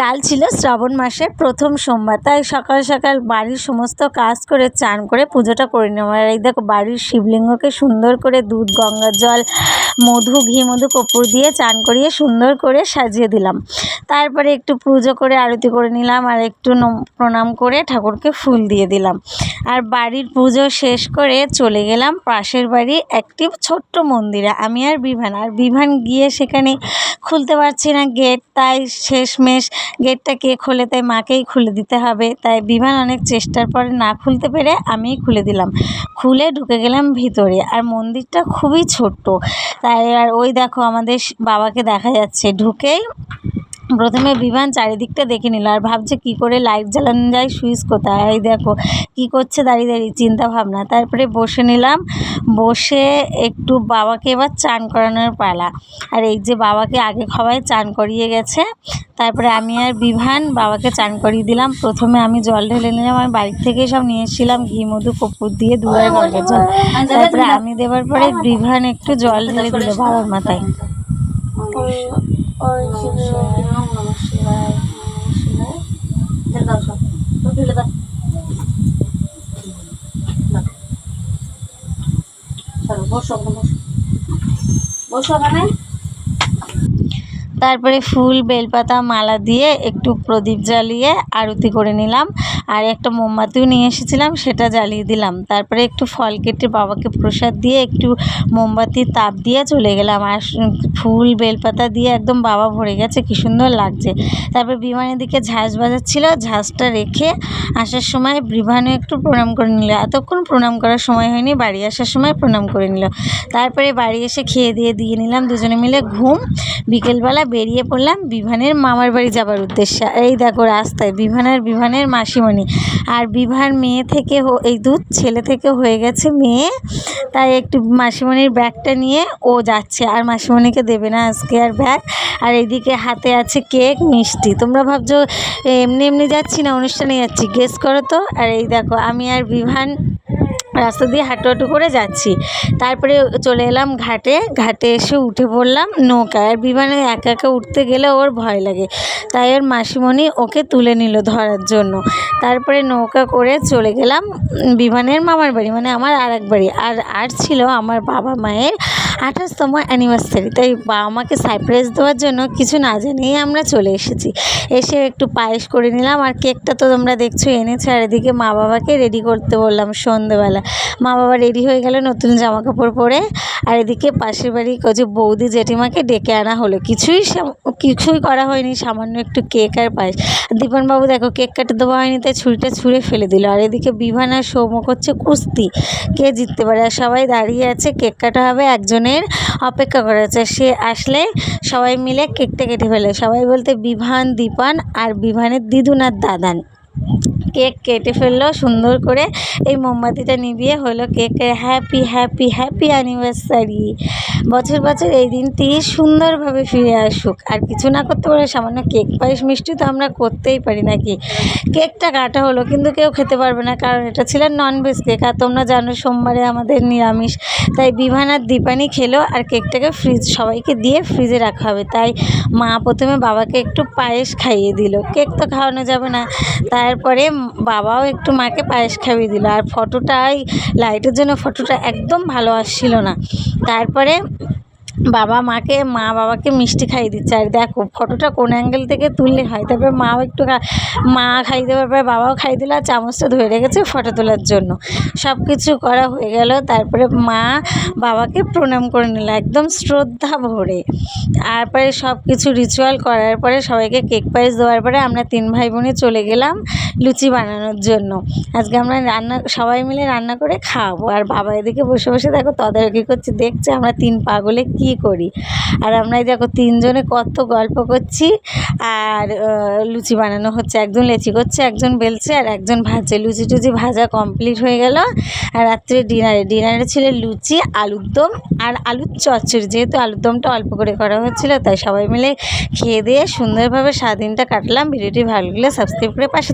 কাল ছিল শ্রাবণ মাসের প্রথম সোমবার, তাই সকাল সকাল বাড়ির সমস্ত কাজ করে, চান করে পুজোটা করে নেওয়া আর এই দেখো বাড়ির শিবলিঙ্গকে সুন্দর করে দুধ, গঙ্গার জল মধু, ঘি মধু, কর্পূর দিয়ে চান করিয়ে সুন্দর করে সাজিয়ে দিলাম। তারপরে একটু পুজো করে আরতি করে নিলাম আর একটু প্রণাম করে ঠাকুরকে ফুল দিয়ে দিলাম। আর বাড়ির পুজো শেষ করে চলে গেলাম পাশের বাড়ি একটি ছোট্ট মন্দিরে। আমি আর বিভান আর বিভান গিয়ে সেখানে খুলতে পারছি না গেট, তাই শেষমেশ গেটটা কে খোলে তাই মাকেই খুলে দিতে হবে। তাই বিমান অনেক চেষ্টার পরে না খুলতে পেরে আমিই খুলে দিলাম। খুলে ঢুকে গেলাম ভিতরে। আর মন্দিরটা খুবই ছোট্ট। তাই আর ওই দেখো আমাদের বাবাকে দেখা যাচ্ছে। ঢুকেই প্রথমে বিমান চারিদিকটা দেখে নিল আর ভাবছে কি করে লাইট জ্বালানো যায় সুইচ কোথায়? এই দেখো কি করছে দাঁড়িয়ে দাঁড়িয়ে চিন্তা ভাবনা। তারপরে বসে নিলাম বসে একটু বাবাকে এবার চান করানোর পালা। আর এই যে বাবাকে আগে সবাই চান করিয়ে গেছে তারপরে আমি আর বিভান বাবাকে চান করিয়ে দিলাম। প্রথমে আমি জল ঢেলে নিলাম আমি বাড়ি থেকে সব নিয়ে এসেছিলাম ঘি মধু কপুর দিয়ে দুয়ার গঙ্গা জল। তারপরে আমি দেওয়ার পরে বিভান একটু জল ঢেলে দিল বাবার মাথায়। বসো বসো বসো ওখানে তারপরে ফুল, বেলপাতা, মালা দিয়ে একটু প্রদীপ জ্বালিয়ে আরতি করে নিলাম। আর একটা মোমবাতিও নিয়ে এসেছিলাম, সেটা জ্বালিয়ে দিলাম। তারপরে একটু ফল কেটে বাবাকে প্রসাদ দিয়ে একটু মোমবাতির তাপ দিয়ে চলে গেলাম। আর ফুল, বেলপাতা দিয়ে একদম বাবা ভরে গেছে, কী সুন্দর লাগছে। তারপর বিমানের দিকে ঝাঁস বাজাচ্ছিল ঝাঁসটা রেখে আসার সময় বিমানও একটু প্রণাম করে নিল। এতক্ষণ প্রণাম করার সময় হয়নি, বাড়ি আসার সময় প্রণাম করে নিল। তারপরে বাড়ি এসে খেয়ে দিয়ে দিয়ে নিলাম, দুজনে মিলে ঘুম। বিকেলবেলা বেরিয়ে পড়লাম বিভানের মামার বাড়ি যাবার উদ্দেশ্যে। এই দেখো রাস্তায় বিভান আর বিভানের মাসিমণি। আর বিভার মেয়ে থেকে এই দুধ ছেলে থেকে হয়ে গেছে মেয়ে। তাই একটু মাসিমণির ব্যাগটা নিয়ে ও যাচ্ছে। আর মাসিমণিকে দেবে না আজকে আর ব্যাগ। আর এইদিকে হাতে আছে কেক, মিষ্টি। তোমরা ভাবছ, এমনি এমনি যাচ্ছি না, অনুষ্ঠানে যাচ্ছি। গেস করো তো। আর এই দেখো, আমি আর বিভান রাস্তা দিয়ে হাঁটু হাঁটু করে যাচ্ছি। তারপরে চলে এলাম ঘাটে। ঘাটে এসে উঠে পড়লাম নৌকায়। আর বিমানে একা একা উঠতে গেলে ওর ভয় লাগে। তাই ওর মাসিমণি ওকে তুলে নিল ধরার জন্য। তারপরে নৌকা করে চলে গেলাম বিমানের মামার বাড়ি মানে আমার আর এক বাড়ি। আর আর ছিল আমার বাবা মায়ের আঠাশতম অ্যানিভার্সারি তাই বাবা মাকে সারপ্রাইজ দেওয়ার জন্য কিছু না জানিয়ে আমরা চলে এসেছি। এসে একটু পায়েস করে নিলাম। আর কেকটা তো তোমরা দেখছ এনেছে। আর এদিকে মা বাবাকে রেডি করতে বললাম সন্ধেবেলা। মা বাবা রেডি হয়ে গেল নতুন জামা কাপড় পরে। আর এদিকে পাশের বাড়ি যে বৌদি জেঠিমাকে ডেকে আনা হলো। কিছুই কিছুই করা হয়নি, সামান্য একটু কেক আর পায়েস। দীপনবাবু দেখো কেক কাটে দেওয়া হয়নি, তাই ছুরিটা ছুঁড়ে ফেলে দিল। আর এদিকে বিভান আর সৌমক হচ্ছে কুস্তি। কে জিততে পারে? আর সবাই দাঁড়িয়ে আছে কেক কাটা হবে একজনের অপেক্ষা করা আছে। সে আসলে সবাই মিলে কেকটা কেটে ফেলে। সবাই বলতে বিভান, দীপান আর বিভানের দিদুন আর দাদান। কেক কেটে ফেলল, সুন্দর করে এই মোমবাতিটা নিভিয়ে হলো কেকে। হ্যাপি হ্যাপি হ্যাপি অ্যানিভার্সারি বছর বছর এই দিনটি সুন্দরভাবে ফিরে আসুক। আর কিছু না করতে পারে সামান্য কেক পায়েস মিষ্টি তো আমরা করতেই পারি নাকি? কেকটা কাটা হলো, কিন্তু কেউ খেতে পারবে না, কারণ এটা ছিল ননভেজ কেক। আর তোমরা জানো সোমবারে আমাদের নিরামিষ, তাই বিভান আর দীপানি খেলো আর কেকটাকে ফ্রিজ সবাইকে দিয়ে ফ্রিজে রাখা হবে। তাই মা প্রথমে বাবাকে একটু পায়েস খাইয়ে দিল। কেক তো খাওয়ানো যাবে না। তারপরে বাবাও একটু মাকে পায়েস খাইয়ে দিল। আর ফটোটাই লাইটের জন্য ফটোটা একদম ভালো আসছিল না। তারপরে বাবা মাকে, মা বাবাকে মিষ্টি খাইয়ে দিচ্ছে। আর দেখো, ফটোটা কোন অ্যাঙ্গেল থেকে তুললে হয়? তারপরে মাও একটু মা খাইয়ে দেওয়ার পরে বাবাও খাইয়ে দিল আর চামচটা ধরে রেখেছে ফটো তোলার জন্য। সব কিছু করা হয়ে গেল। তারপরে মা বাবাকে প্রণাম করে নিল, একদম শ্রদ্ধা ভরে। তারপরে সব কিছু রিচুয়াল করার পরে সবাইকে কেক পায়েস দেওয়ার পরে আমরা তিন ভাই বোনে চলে গেলাম লুচি বানানোর জন্য। আজকে আমরা রান্না, সবাই মিলে রান্না করে খাওয়াবো। আর বাবা এদিকে বসে বসে দেখো তদারকি করছে, দেখছে আমরা তিন পাগলে কি করি। আর আমরা দেখো তিনজনে কত গল্প করছি। আর লুচি বানানো হচ্ছে। একজন লেচি করছে, একজন বেলছে, আর একজন ভাজছে। লুচি টুচি ভাজা কমপ্লিট হয়ে গেল। আর রাত্রে ডিনারে ডিনারে ছিল লুচি, আলুর দম আর আলুর চচ্চড়ি। যেহেতু আলুর দমটা অল্প করে করা হচ্ছিল, তাই সবাই মিলে খেয়ে দিয়ে সুন্দরভাবে সারাদিনটা কাটলাম। ভিডিওটি ভালো লাগলে সাবস্ক্রাইব করে পাশে